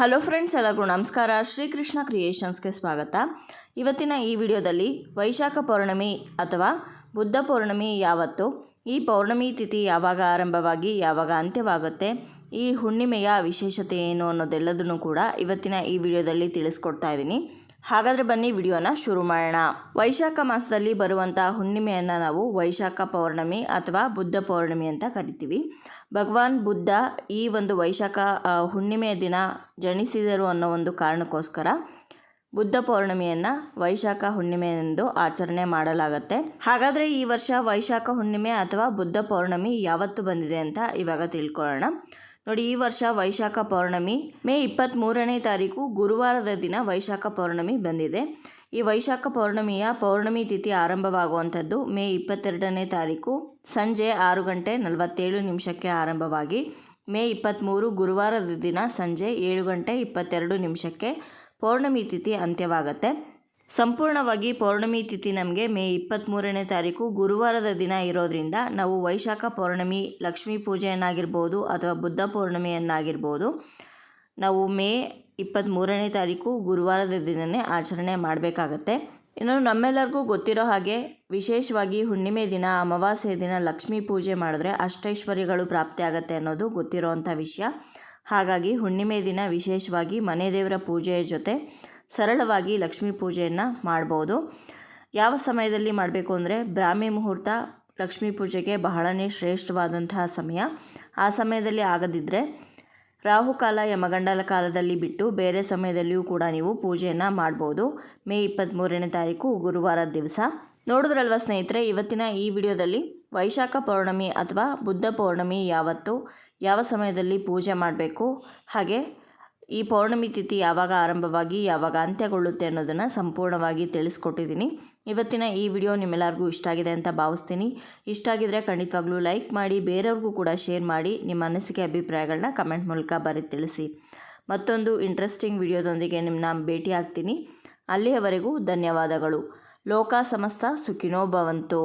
Hello friends ಎಲ್ಲರಿಗೂ ನಮಸ್ಕಾರ. ಶ್ರೀಕೃಷ್ಣ ಕ್ರಿಯೇಷನ್ಸ್ಗೆ ಸ್ವಾಗತ. ಇವತ್ತಿನ ಈ ವಿಡಿಯೋದಲ್ಲಿ ವೈಶಾಖ ಪೌರ್ಣಮಿ ಅಥವಾ ಬುದ್ಧ ಪೌರ್ಣಮಿ ಯಾವತ್ತು, ಈ ಪೌರ್ಣಮಿ ತಿಥಿ ಯಾವಾಗ ಆರಂಭವಾಗಿ, ಯಾವಾಗ ಅಂತ್ಯವಾಗುತ್ತೆ, ಈ ಹುಣ್ಣಿಮೆಯ ವಿಶೇಷತೆ ಏನು ಅನ್ನೋದೆಲ್ಲದನ್ನು ಕೂಡ ಇವತ್ತಿನ ಈ ವಿಡಿಯೋದಲ್ಲಿ ತಿಳಿಸ್ಕೊಡ್ತಾ ಇದ್ದೀನಿ. ಹಾಗಾದರೆ ಬನ್ನಿ ವಿಡಿಯೋನ ಶುರು ಮಾಡೋಣ. ವೈಶಾಖ ಮಾಸದಲ್ಲಿ ಬರುವಂಥ ಹುಣ್ಣಿಮೆಯನ್ನು ನಾವು ವೈಶಾಖ ಪೌರ್ಣಮಿ ಅಥವಾ ಬುದ್ಧ ಪೌರ್ಣಮಿ ಅಂತ ಕರಿತೀವಿ. ಭಗವಾನ್ ಬುದ್ಧ ಈ ಒಂದು ವೈಶಾಖ ಹುಣ್ಣಿಮೆಯ ದಿನ ಜನಿಸಿದರು ಅನ್ನೋ ಒಂದು ಕಾರಣಕ್ಕೋಸ್ಕರ ಬುದ್ಧ ಪೌರ್ಣಮಿಯನ್ನು ವೈಶಾಖ ಹುಣ್ಣಿಮೆ ಎಂದು ಆಚರಣೆ ಮಾಡಲಾಗತ್ತೆ. ಹಾಗಾದರೆ ಈ ವರ್ಷ ವೈಶಾಖ ಹುಣ್ಣಿಮೆ ಅಥವಾ ಬುದ್ಧ ಪೌರ್ಣಮಿ ಯಾವತ್ತು ಬಂದಿದೆ ಅಂತ ಇವಾಗ ತಿಳ್ಕೊಳ್ಳೋಣ. ನೋಡಿ, ಈ ವರ್ಷ ವೈಶಾಖ ಪೌರ್ಣಮಿ, ಮೇ ಇಪ್ಪತ್ತ್ಮೂರನೇ ತಾರೀಕು ಗುರುವಾರದ ದಿನ ವೈಶಾಖ ಪೌರ್ಣಮಿ ಬಂದಿದೆ. ಈ ವೈಶಾಖ ಪೌರ್ಣಮಿಯ ಪೌರ್ಣಮಿ ತಿಥಿ ಆರಂಭವಾಗುವಂಥದ್ದು ಮೇ ಇಪ್ಪತ್ತೆರಡನೇ ತಾರೀಕು ಸಂಜೆ ಆರು ಗಂಟೆ ನಲವತ್ತೇಳು ನಿಮಿಷಕ್ಕೆ ಆರಂಭವಾಗಿ, ಮೇ ಇಪ್ಪತ್ತ್ಮೂರು ಗುರುವಾರದ ದಿನ ಸಂಜೆ ಏಳು ಗಂಟೆ ಇಪ್ಪತ್ತೆರಡು ನಿಮಿಷಕ್ಕೆ ಪೌರ್ಣಮಿ ತಿಥಿ ಅಂತ್ಯವಾಗುತ್ತೆ. ಸಂಪೂರ್ಣವಾಗಿ ಪೌರ್ಣಮಿ ತಿಥಿ ನಮಗೆ ಮೇ ಇಪ್ಪತ್ತ್ಮೂರನೇ ತಾರೀಕು ಗುರುವಾರದ ದಿನ ಇರೋದ್ರಿಂದ ನಾವು ವೈಶಾಖ ಪೌರ್ಣಮಿ, ಲಕ್ಷ್ಮೀ ಪೂಜೆಯನ್ನಾಗಿರ್ಬೋದು ಅಥವಾ ಬುದ್ಧ ಪೌರ್ಣಮಿಯನ್ನಾಗಿರ್ಬೋದು ನಾವು ಮೇ ಇಪ್ಪತ್ತ್ಮೂರನೇ ತಾರೀಕು ಗುರುವಾರದ ದಿನವೇ ಆಚರಣೆ ಮಾಡಬೇಕಾಗತ್ತೆ. ಇನ್ನು ನಮ್ಮೆಲ್ಲರಿಗೂ ಗೊತ್ತಿರೋ ಹಾಗೆ ವಿಶೇಷವಾಗಿ ಹುಣ್ಣಿಮೆ ದಿನ, ಅಮಾವಾಸ್ಯೆ ದಿನ, ಲಕ್ಷ್ಮೀ ಪೂಜೆ ಮಾಡಿದ್ರೆ ಅಷ್ಟೈಶ್ವರ್ಯಗಳು ಪ್ರಾಪ್ತಿಯಾಗತ್ತೆ ಅನ್ನೋದು ಗೊತ್ತಿರೋವಂಥ ವಿಷಯ. ಹಾಗಾಗಿ ಹುಣ್ಣಿಮೆ ದಿನ ವಿಶೇಷವಾಗಿ ಮನೆ ದೇವರ ಪೂಜೆಯ ಜೊತೆ ಸರಳವಾಗಿ ಲಕ್ಷ್ಮೀ ಪೂಜೆಯನ್ನು ಮಾಡ್ಬೋದು. ಯಾವ ಸಮಯದಲ್ಲಿ ಮಾಡಬೇಕು ಅಂದರೆ ಬ್ರಾಹ್ಮಿ ಮುಹೂರ್ತ ಲಕ್ಷ್ಮೀ ಪೂಜೆಗೆ ಬಹಳನೇ ಶ್ರೇಷ್ಠವಾದಂತಹ ಸಮಯ. ಆ ಸಮಯದಲ್ಲಿ ಆಗದಿದ್ದರೆ ರಾಹುಕಾಲ ಯಮಗಂಡಲ ಕಾಲದಲ್ಲಿ ಬಿಟ್ಟು ಬೇರೆ ಸಮಯದಲ್ಲಿಯೂ ಕೂಡ ನೀವು ಪೂಜೆಯನ್ನು ಮಾಡ್ಬೋದು. ಮೇ ಇಪ್ಪತ್ತ್ಮೂರನೇ ತಾರೀಕು ಗುರುವಾರದ ದಿವಸ. ನೋಡಿದ್ರಲ್ವ ಸ್ನೇಹಿತರೆ, ಇವತ್ತಿನ ಈ ವಿಡಿಯೋದಲ್ಲಿ ವೈಶಾಖ ಪೌರ್ಣಮಿ ಅಥವಾ ಬುದ್ಧ ಪೌರ್ಣಮಿ ಯಾವತ್ತು, ಯಾವ ಸಮಯದಲ್ಲಿ ಪೂಜೆ ಮಾಡಬೇಕು, ಹಾಗೆ ಈ ಪೌರ್ಣಮಿ ತಿಥಿ ಯಾವಾಗ ಆರಂಭವಾಗಿ ಯಾವಾಗ ಅಂತ್ಯಗೊಳ್ಳುತ್ತೆ ಅನ್ನೋದನ್ನು ಸಂಪೂರ್ಣವಾಗಿ ತಿಳಿಸ್ಕೊಟ್ಟಿದ್ದೀನಿ. ಇವತ್ತಿನ ಈ ವಿಡಿಯೋ ನಿಮ್ಮೆಲ್ಲರಿಗೂ ಇಷ್ಟ ಆಗಿದೆ ಅಂತ ಭಾವಿಸ್ತೀನಿ. ಇಷ್ಟ ಆಗಿದ್ರೆ ಖಂಡಿತವಾಗ್ಲೂ ಲೈಕ್ ಮಾಡಿ, ಬೇರೆಯವ್ರಿಗೂ ಕೂಡ ಶೇರ್ ಮಾಡಿ, ನಿಮ್ಮ ಅನಿಸಿಕೆ ಅಭಿಪ್ರಾಯಗಳನ್ನ ಕಮೆಂಟ್ ಮೂಲಕ ಬರೀ ತಿಳಿಸಿ. ಮತ್ತೊಂದು ಇಂಟ್ರೆಸ್ಟಿಂಗ್ ವಿಡಿಯೋದೊಂದಿಗೆ ನಿಮ್ಮನ್ನ ಭೇಟಿ ಆಗ್ತೀನಿ. ಅಲ್ಲಿಯವರೆಗೂ ಧನ್ಯವಾದಗಳು. ಲೋಕ ಸಮಸ್ತ ಸುಖಿನೋ ಭವಂತು.